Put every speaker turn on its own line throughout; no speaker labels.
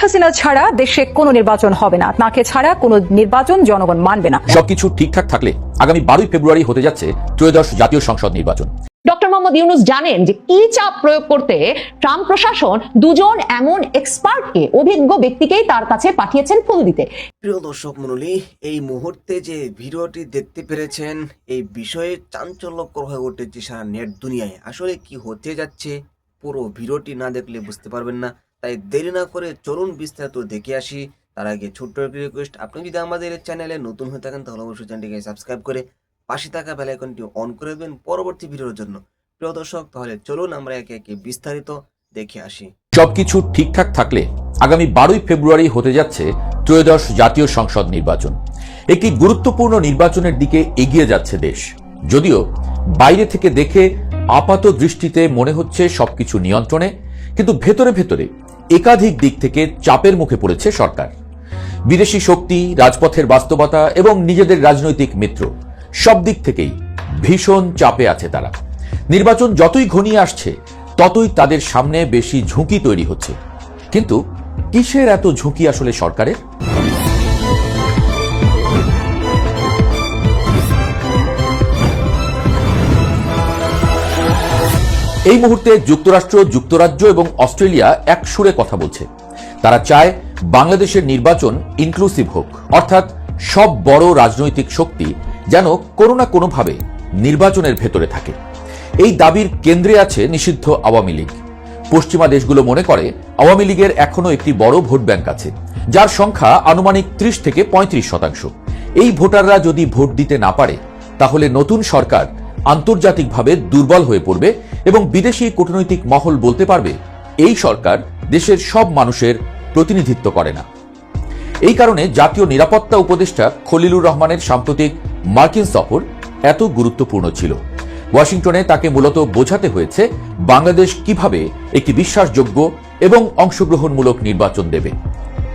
হাসিনা ছাড়া দেশে কোনো নির্বাচন হবে না। তাকে ছাড়া কোনো নির্বাচন জনগণ মানবে না।
সবকিছু ঠিকঠাক থাকলে আগামী বারোই ফেব্রুয়ারি হতে যাচ্ছে ত্রয়োদশ জাতীয় সংসদ নির্বাচন।
ডক্টর মোহাম্মদ ইউনুস জানেন যে কি চাপ প্রয়োগ করতে ট্রাম্প প্রশাসন দুজন এমন এক্সপার্টকে অভিজ্ঞ ব্যক্তিকেই তার কাছে পাঠিয়েছেন ফুল দিতে।
প্রিয় দর্শক মণ্ডলী এই মুহূর্তে যে ভিডিওটি দেখতে পেরেছেন এই বিষয়ে চাঞ্চল্যকর হয়ে উঠেছে সারা নেট দুনিয়ায়। আসলে কি হতে যাচ্ছে পুরো ভিডিওটি না দেখলে বুঝতে পারবেন না। তাই দেরি না করে চলুন বিস্তারিত দেখে আসি। তার আগে ছোট্ট একটি রিকোয়েস্ট আপনি যদি আমাদের চ্যানেলে নতুন হয়ে থাকেন, তাহলে অবশ্যই চ্যানেলটিকে সাবস্ক্রাইব করে পাশে থাকা বেল আইকনটি অন করে দেবেন পরবর্তী ভিডিওর জন্য। প্রিয় দর্শক, তাহলে চলুন আমরা একে একে বিস্তারিত দেখে আসি।
সবকিছু ঠিকঠাক থাকলে আগামী বারোই ফেব্রুয়ারি হতে যাচ্ছে ত্রয়োদশ জাতীয় সংসদ নির্বাচন। একটি গুরুত্বপূর্ণ নির্বাচনের দিকে এগিয়ে যাচ্ছে দেশ। যদিও বাইরে থেকে দেখে আপাত দৃষ্টিতে মনে হচ্ছে সবকিছু নিয়ন্ত্রণে, কিন্তু ভেতরে ভেতরে, একাধিক দিক থেকে চাপের মুখে পড়েছে সরকার। বিদেশি শক্তি, রাজপথের বাস্তবতা এবং নিজেদের রাজনৈতিক মিত্র, সব দিক থেকেই ভীষণ চাপে আছে তারা। নির্বাচন যতই ঘনিয়ে আসছে, ততই তাদের সামনে বেশি ঝুঁকি তৈরি হচ্ছে। কিন্তু কিসের এত ঝুঁকি আসলে সরকারের? এই মুহূর্তে যুক্তরাষ্ট্র, যুক্তরাজ্য এবং অস্ট্রেলিয়া এক সুরে কথা বলছে। তারা চায় বাংলাদেশের নির্বাচন ইনক্লুসিভ হোক। অর্থাৎ সব বড় রাজনৈতিক শক্তি যেন কোনো না কোনোভাবে নির্বাচনের ভেতরে থাকে। এই দাবির কেন্দ্রে আছে নিষিদ্ধ আওয়ামী লীগ। পশ্চিমা দেশগুলো মনে করে আওয়ামী লীগের এখনও একটি বড় ভোট ব্যাংক আছে, যার সংখ্যা আনুমানিক ত্রিশ থেকে পঁয়ত্রিশ শতাংশ। এই ভোটাররা যদি ভোট দিতে না পারে, তাহলে নতুন সরকার আন্তর্জাতিকভাবে দুর্বল হয়ে পড়বে এবং বিদেশি কূটনৈতিক মহল বলতে পারবে, এই সরকার দেশের সব মানুষের প্রতিনিধিত্ব করে না। এই কারণে জাতীয় নিরাপত্তা উপদেষ্টা খলিলুর রহমানের সাম্প্রতিক মার্কিন সফর এত গুরুত্বপূর্ণ ছিল। ওয়াশিংটনে তাকে মূলত বোঝাতে হয়েছে বাংলাদেশ কীভাবে একটি বিশ্বাসযোগ্য এবং অংশগ্রহণমূলক নির্বাচন দেবে।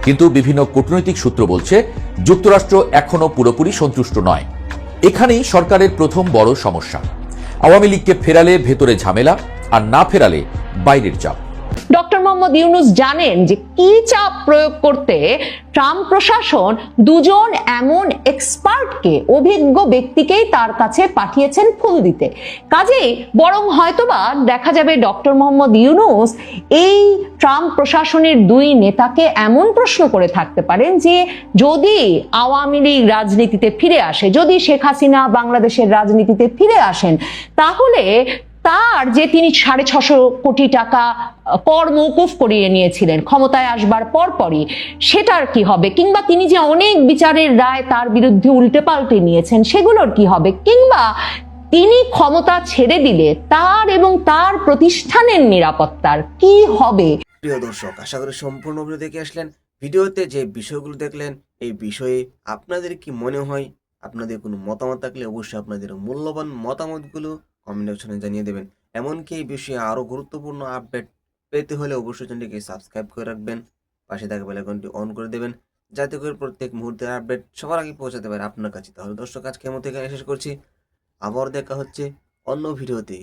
কিন্তু বিভিন্ন কূটনৈতিক সূত্র বলছে, যুক্তরাষ্ট্র এখনও পুরোপুরি সন্তুষ্ট নয়। এখানেই সরকারের প্রথম বড় সমস্যা। আওয়ামী লীগকে ফেরালে ভেতরে ঝামেলা, আর না ফেরালে বাইরের চাপ।
মোহাম্মদ ইউনুস জানেন যে কি চাপ প্রয়োগ করতে ট্রাম্প প্রশাসন দুজন এমন এক্সপার্টকে অভিজ্ঞ ব্যক্তিকেই তার কাছে পাঠিয়েছেন ফুল দিতে। কাজেই বরং হয়তোবা দেখা যাবে ডক্টর মোহাম্মদ ইউনুস এই ট্রাম্প প্রশাসনের দুই নেতাকে এমন প্রশ্ন করে থাকতে পারেন যে যদি আওয়ামী লীগ রাজনীতিতে ফিরে আসে, যদি শেখ হাসিনা বাংলাদেশের রাজনীতিতে ফিরে আসেন, তাহলে তার যে তিনি সাড়ে ছশো কোটি টাকা কর মৌকুফ করিয়ে নিয়েছিলেন, ক্ষমতায় আসবার পরপরই, সেটার কি হবে? কিংবা তিনি যে অনেক বিচারের রায় তার বিরুদ্ধে উল্টে পাল্টে নিয়েছেন, সেগুলোর কি হবে? কিংবা তিনি ক্ষমতা ছেড়ে দিলে তার এবং তার প্রতিষ্ঠানের নিরাপত্তার কি হবে?
প্রিয় দর্শক, আশা করি সম্পূর্ণ ভিডিও দেখে আসলেন। ভিডিওতে যে বিষয়গুলো দেখলেন, এই বিষয়ে আপনাদের কি মনে হয়? আপনাদের কোনো মতামত থাকলে অবশ্যই আপনাদের মূল্যবান মতামতগুলো কমেন্ট অপশনে জানিয়ে দেবেন। এমনকি এই বিষয়ে আরও গুরুত্বপূর্ণ আপডেট পেতে হলে অবশ্যই চ্যানেলটিকে সাবস্ক্রাইব করে রাখবেন। পাশে থাকা বেলাইকনটি অন করে দেবেন, যাতে করে প্রত্যেক মুহূর্তের আপডেট সবার আগে পৌঁছাতে পারে আপনার কাছে। তাহলে দর্শক, আজকে মতো এখানে শেষ করছি। আবার দেখা হচ্ছে অন্য ভিডিওতে